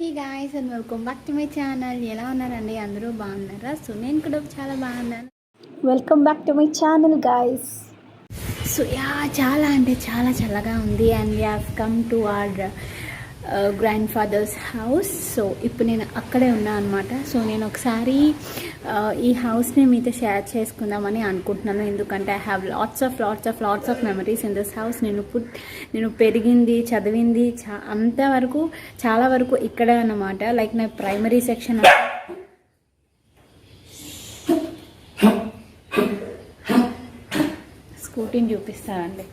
Hey guys and welcome back to my channel ఎలా ఉన్నారండి? అందరూ బాగున్నారా? సో నేను కూడా చాలా బాగున్నాను. Welcome back to my channel guys so yeah చాలా అంటే చాలా చల్లగా ఉంది and we have come to our grandfather's house so ఇప్పుడు నేను అక్కడే ఉన్నా అనమాట సో నేను ఒకసారి uh, ఈ హౌస్ని మీతో షేర్ చేసుకుందామని అనుకుంటున్నాను. ఎందుకంటే I have lots of lots of lots of memories in this house నేను పుట్ నేను పెరిగింది చదివింది చా అంతవరకు చాలా వరకు ఇక్కడే అన్నమాట. లైక్ నా ప్రైమరీ సెక్షన్ స్కూటీని చూపిస్తానండి.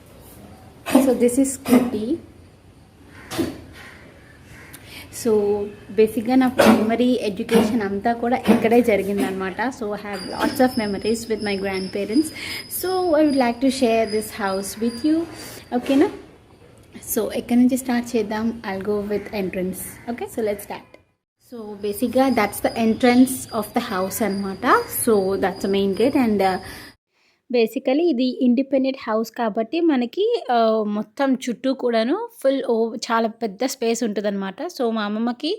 So this is scooty so బేసిక్గా నా ప్రైమరీ ఎడ్యుకేషన్ అంతా కూడా ఇక్కడే జరిగిందనమాట so I have lots of memories with my grandparents so I would like to share this house with you ఓకేనా సో ఎక్కడి నుంచి స్టార్ట్ చేద్దాం? I'll go with entrance okay so let start so బేసిక్గా that's the entrance of the house అనమాట so that's the main gate and basically ఇది independent house కాబట్టి మనకి మొత్తం చుట్టూ కూడాను ఫుల్ ఓ చాలా పెద్ద స్పేస్ ఉంటుందన్నమాట. సో మా అమ్మమ్మకి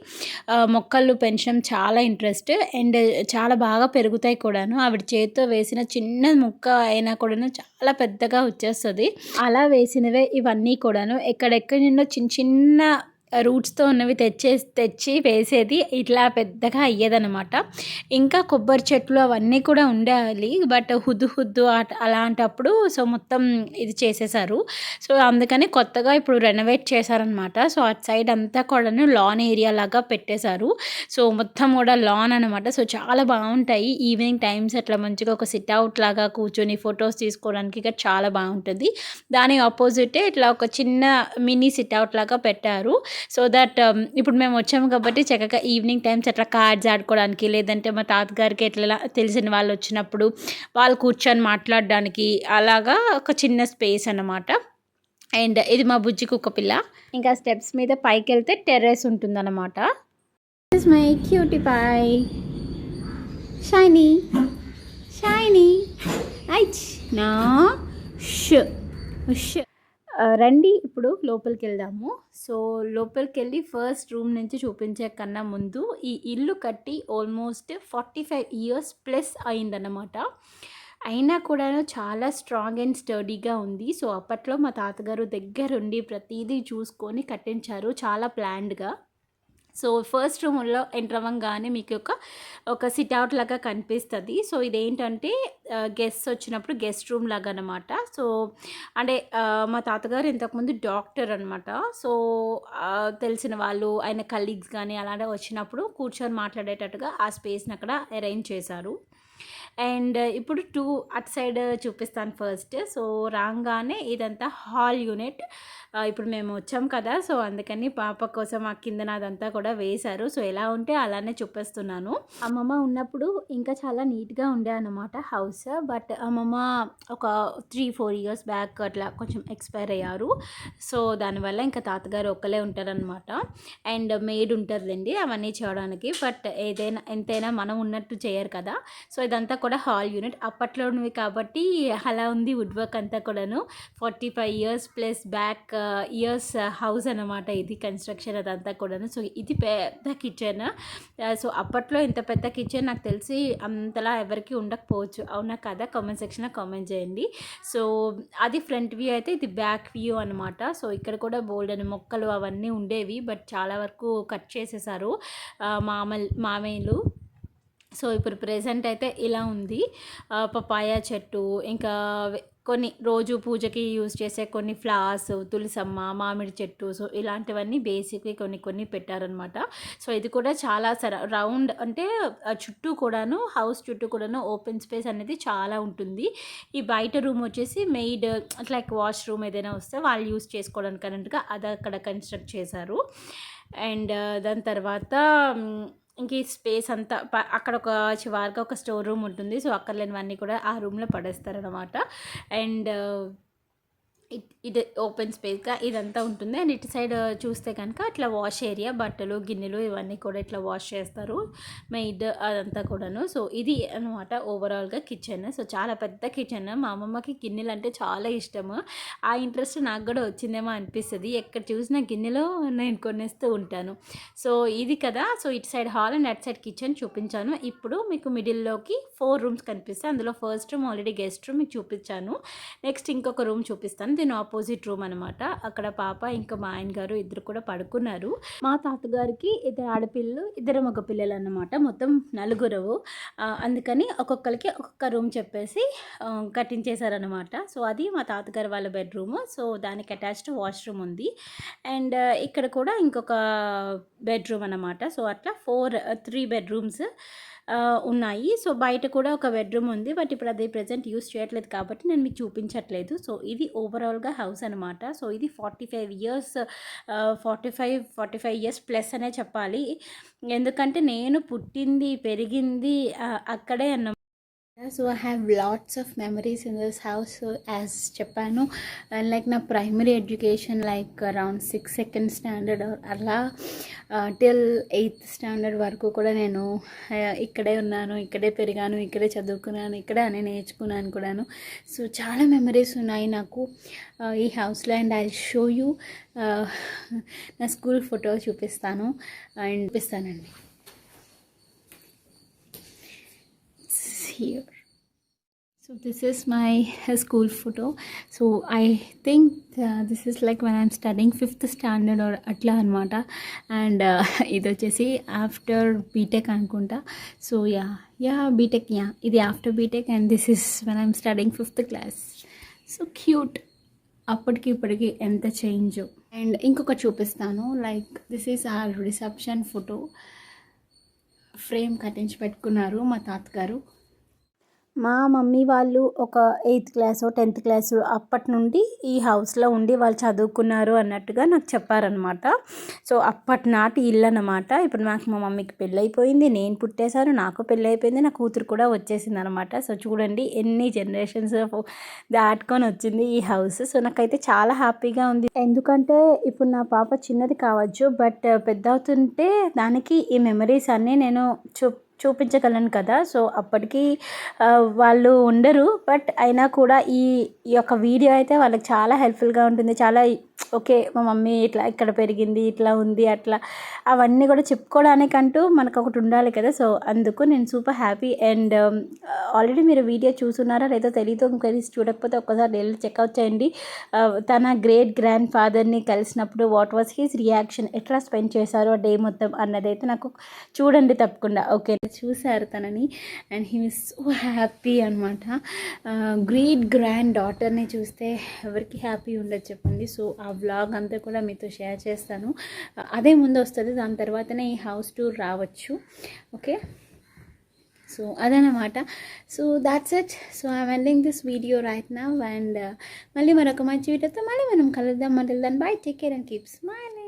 మొక్కలు పెంచడం చాలా ఇంట్రెస్ట్. అండ్ చాలా బాగా పెరుగుతాయి కూడాను. ఆవిడ చేతితో వేసిన చిన్న ముక్క అయినా కూడాను చాలా పెద్దగా వచ్చేస్తుంది. అలా వేసినవే ఇవన్నీ కూడాను. ఎక్కడెక్కడి నుండో చిన్న చిన్న రూట్స్తో ఉన్నవి తెచ్చే తెచ్చి వేసేది ఇట్లా పెద్దగా అయ్యేదనమాట ఇంకా కొబ్బరి చెట్లు అవన్నీ కూడా ఉండాలి. బట్ హుద్దు హుద్దు అలాంటప్పుడు సో మొత్తం ఇది చేసేసారు. సో అందుకని కొత్తగా ఇప్పుడు రెనోవేట్ చేశారనమాట సో అటు సైడ్ అంతా కూడాను లాన్ ఏరియా లాగా పెట్టేశారు. సో మొత్తం కూడా లాన్ అనమాట సో చాలా బాగుంటాయి. ఈవినింగ్ టైమ్స్ అట్లా మంచిగా ఒక సిట్ అవుట్ లాగా కూర్చొని ఫొటోస్ తీసుకోవడానికి ఇక్కడ చాలా బాగుంటుంది. దాని ఆపోజిటే ఇట్లా ఒక చిన్న మినీ సిట్ అవుట్ లాగా పెట్టారు. సో దట్ um, ఇప్పుడు మేము వచ్చాము కాబట్టి చక్కగా ఈవినింగ్ టైమ్స్ అట్లా కార్డ్స్ ఆడుకోవడానికి లేదంటే మా తాతగారికి ఎట్లా తెలిసిన వాళ్ళు వచ్చినప్పుడు వాళ్ళు కూర్చొని మాట్లాడడానికి అలాగా ఒక చిన్న స్పేస్ అన్నమాట. అండ్ ఇది మా బుజ్జి కుక్క పిల్ల. ఇంకా స్టెప్స్ మీద పైకి వెళ్తే టెర్రస్ ఉంటుందన్నమాట. Is my cutie pie Shiny Shiny ఐచ్ నా ష్. ష్ రండి ఇప్పుడు లోపలికి వెళ్దాము సో లోపలికి వెళ్ళి ఫస్ట్ రూమ్ నుంచి చూపించే కన్నా ముందు ఈ ఇల్లు కట్టి almost forty five years plus అయిందన్నమాట. అయినా కూడా చాలా స్ట్రాంగ్ అండ్ స్టడీగా ఉంది. సో అప్పట్లో మా తాతగారు దగ్గరుండి ప్రతిదీ చూసుకొని కట్టించారు చాలా ప్లాన్డ్గా. సో ఫస్ట్ రూమ్లో ఎంటర్ అవ్వగానే మీకు ఒక ఒక సిట్అవుట్ లాగా కనిపిస్తుంది. సో ఇదేంటంటే గెస్ట్ వచ్చినప్పుడు గెస్ట్ రూమ్ లాగా అనమాట సో అంటే మా తాతగారు ఇంతకుముందు డాక్టర్ అనమాట సో తెలిసిన వాళ్ళు ఆయన కలీగ్స్ కానీ అలాంటి వచ్చినప్పుడు కూర్చొని మాట్లాడేటట్టుగా ఆ స్పేస్ని అక్కడ అరేంజ్ చేశారు. అండ్ ఇప్పుడు టూ అట్ సైడ్ చూపిస్తాను ఫస్ట్. సో రాగానే ఇదంతా హాల్ యూనిట్. ఇప్పుడు మేము వచ్చాం కదా సో అందుకని పాప కోసం ఆ కిందన అదంతా కూడా వేశారు. సో ఎలా ఉంటే అలానే చూపిస్తున్నాను. అమ్మమ్మ ఉన్నప్పుడు ఇంకా చాలా నీట్గా ఉండే అనమాట హౌస్. బట్ అమ్మమ్మ ఒక త్రీ ఫోర్ ఇయర్స్ బ్యాక్ అట్లా కొంచెం ఎక్స్పైర్ అయ్యారు. సో దానివల్ల ఇంకా తాతగారు ఒక్కలే ఉంటారనమాట అండ్ మేడ్ ఉంటుందండి అవన్నీ చేయడానికి. బట్ ఏదైనా ఎంతైనా మనం ఉన్నట్టు చేయరు కదా. సో ఇదంతా కూడా హాల్ యూనిట్. అప్పట్లోనివి కాబట్టి అలా ఉంది వుడ్ వర్క్ అంతా కూడాను. Forty five years plus back years house అనమాట ఇది కన్స్ట్రక్షన్ అదంతా కూడాను. సో ఇది పెద్ద కిచెన్. సో అప్పట్లో ఇంత పెద్ద కిచెన్ నాకు తెలిసి అంతలా ఎవరికి ఉండకపోవచ్చు. అవునా కదా? కామెంట్ సెక్షన్లో కామెంట్ చేయండి. సో అది ఫ్రంట్ వ్యూ అయితే ఇది బ్యాక్ వ్యూ అనమాట సో ఇక్కడ కూడా బోల్డ్ అని మొక్కలు అవన్నీ ఉండేవి. బట్ చాలా వరకు కట్ చేసేసారు ఆ, మామల్ మామయ్యలు. సో ఇప్పుడు ప్రెసెంట్ అయితే ఇలా ఉంది. పపాయ చెట్టు ఇంకా కొన్ని రోజు పూజకి యూజ్ చేసే కొన్ని ఫ్లవర్స్ తులసమ్మ మామిడి చెట్టు సో ఇలాంటివన్నీ బేసిక్వి కొన్ని కొన్ని పెట్టారనమాట సో ఇది కూడా చాలా సర రౌండ్ అంటే చుట్టూ కూడాను హౌస్ చుట్టూ కూడాను ఓపెన్ స్పేస్ అనేది చాలా ఉంటుంది. ఈ బయట రూమ్ వచ్చేసి మెయిడ్ లైక్ వాష్ రూమ్ ఏదైనా వస్తే వాళ్ళు యూజ్ చేసుకోవడానికి అన్నట్టుగా అది అక్కడ కన్స్ట్రక్ట్ చేశారు. అండ్ దాని తర్వాత ఇంక ఈ స్పేస్ అంతా ప- అక్కడ ఒక చివరిగా ఒక స్టోర్ రూమ్ ఉంటుంది. సో అక్కడ లేనివన్నీ కూడా ఆ రూమ్లో పడేస్తారనమాట అండ్ ఇది ఓపెన్ స్పేస్గా ఇదంతా ఉంటుంది. అండ్ ఇటు సైడ్ చూస్తే కనుక అట్లా వాష్ ఏరియా బట్టలు గిన్నెలు ఇవన్నీ కూడా ఇట్లా వాష్ చేస్తారు. మెయిడ్ అదంతా కూడాను. సో ఇది అనమాట ఓవరాల్గా కిచెన్ సో చాలా పెద్ద కిచెన్ మా అమ్మమ్మకి గిన్నెలు అంటే చాలా ఇష్టము. ఆ ఇంట్రెస్ట్ నాకు కూడా వచ్చిందేమో అనిపిస్తుంది. ఎక్కడ చూసినా గిన్నెలో నేను కొనేస్తూ ఉంటాను. సో ఇది కదా. సో ఇటు సైడ్ హాల్ అండ్ అటు సైడ్ కిచెన్ చూపించాను. ఇప్పుడు మీకు మిడిల్లోకి ఫోర్ రూమ్స్ కనిపిస్తాయి. అందులో first room already guest room మీకు చూపించాను. నెక్స్ట్ ఇంకొక రూమ్ చూపిస్తాను. దీని ఆపోజిట్ రూమ్ అనమాట అక్కడ పాప ఇంకా మా ఆయన గారు ఇద్దరు కూడా పడుకున్నారు. మా తాతగారికి ఇద్దరు ఆడపిల్లలు ఇద్దరు మగ పిల్లలు అన్నమాట. మొత్తం నలుగురు. అందుకని ఒక్కొక్కరికి ఒక్కొక్క రూమ్ చెప్పేసి కట్టించేశారనమాట సో అది మా తాతగారు వాళ్ళ బెడ్రూమ్. సో దానికి అటాచ్డ్ వాష్రూమ్ ఉంది. అండ్ ఇక్కడ కూడా ఇంకొక బెడ్రూమ్ అన్నమాట. సో అట్లా ఫోర్ త్రీ బెడ్రూమ్స్. ఉన్నాయి. సో బయట కూడా ఒక బెడ్రూమ్ ఉంది. బట్ ఇప్పుడు అది ప్రజెంట్ యూస్ చేయట్లేదు కాబట్టి నేను మీకు చూపించట్లేదు. సో ఇది ఓవరాల్గా హౌస్ అనమాట సో ఇది forty five years forty five forty five years plus అనే చెప్పాలి. ఎందుకంటే నేను పుట్టింది పెరిగింది అక్కడే అన్న so I have lots of memories in this house as చెప్పాను uh, లైక్ నా primary education like around six second standard అలా టిల్ ఎయిత్ స్టాండర్డ్ వరకు కూడా నేను uh, ఇక్కడే ఉన్నాను ఇక్కడే పెరిగాను ఇక్కడే చదువుకున్నాను ఇక్కడే అని నేర్చుకున్నాను కూడాను. సో చాలా మెమరీస్ ఉన్నాయి నాకు uh, ఈ హౌస్లో అండ్ ఐ షో యూ నా స్కూల్ ఫోటో చూపిస్తాను అండ్ చూపిస్తానండి. Here. So this is my school photo. So I think uh, this is like when I'm studying fifth standard or అట్లా అనమాట అండ్ ఇది వచ్చేసి ఆఫ్టర్ బీటెక్ అనుకుంటా. So yeah yeah BTech yeah ఇది after BTech and this is when I'm studying fifth class so cute అప్పటికి ఇప్పటికి ఎంత change and ఇంకొక చూపిస్తాను. Like this is our reception photo frame కట్టించి పెట్టుకున్నారు మా తాతగారు. మా మమ్మీ వాళ్ళు ఒక ఎయిత్ క్లాస్ టెన్త్ క్లాస్ అప్పటి నుండి ఈ హౌస్లో ఉండి వాళ్ళు చదువుకున్నారు అన్నట్టుగా నాకు చెప్పారనమాట సో అప్పటి నాటి ఇల్లు అనమాట ఇప్పుడు నాకు మా మమ్మీకి పెళ్ళైపోయింది నేను పుట్టేశాను నాకు పెళ్ళైపోయింది నా కూతురు కూడా వచ్చేసింది అనమాట సో చూడండి ఎన్ని జనరేషన్స్ దాటుకొని వచ్చింది ఈ హౌస్. సో నాకైతే చాలా హ్యాపీగా ఉంది. ఎందుకంటే ఇప్పుడు నా పాప చిన్నది కావచ్చు బట్ పెద్ద అవుతుంటే దానికి ఈ మెమరీస్ అన్నీ నేను చూ చూపించగలను కదా. సో అప్పటికి వాళ్ళు ఉండరు. బట్ అయినా కూడా ఈ ఈ యొక్క వీడియో అయితే వాళ్ళకి చాలా హెల్ప్ఫుల్గా ఉంటుంది. చాలా ఓకే మా మమ్మీ ఇట్లా ఇక్కడ పెరిగింది ఇట్లా ఉంది అట్లా. అవన్నీ కూడా చెప్పుకోవడానికంటూ మనకు ఒకటి ఉండాలి కదా. సో అందుకు నేను super happy. And um, already మీరు వీడియో చూస్తున్నారా లేదో తెలియదు ఇంకా చూడకపోతే ఒక్కసారి వెళ్ళి చెక్అవుట్ చేయండి. Uh, తన గ్రేట్ గ్రాండ్ ఫాదర్ని కలిసినప్పుడు వాట్ వాస్ హిస్ రియాక్షన్? ఎట్లా స్పెండ్ చేశారు ఆ డే మొత్తం అన్నదైతే నాకు చూడండి తప్పకుండా. ఓకే చూశారు తనని. అండ్ హీ సో హ్యాపీ అనమాట uh, గ్రేట్ గ్రాండ్ డాటర్ని చూస్తే ఎవరికి హ్యాపీ ఉండదు చెప్పండి. సో ఆ వ్లాగ్ అంతా కూడా మీతో షేర్ చేస్తాను. అదే ముందు వస్తుంది దాని తర్వాతనే ఈ హౌస్ టూర్ రావచ్చు. ఓకే సో అదనమాట so that's it so I ending this video right నా అండ్ మళ్ళీ మరొక మంచి వీడియోతో మళ్ళీ మనం కలుద్దాం. మళ్ళీ దాని bye take care and keep smiling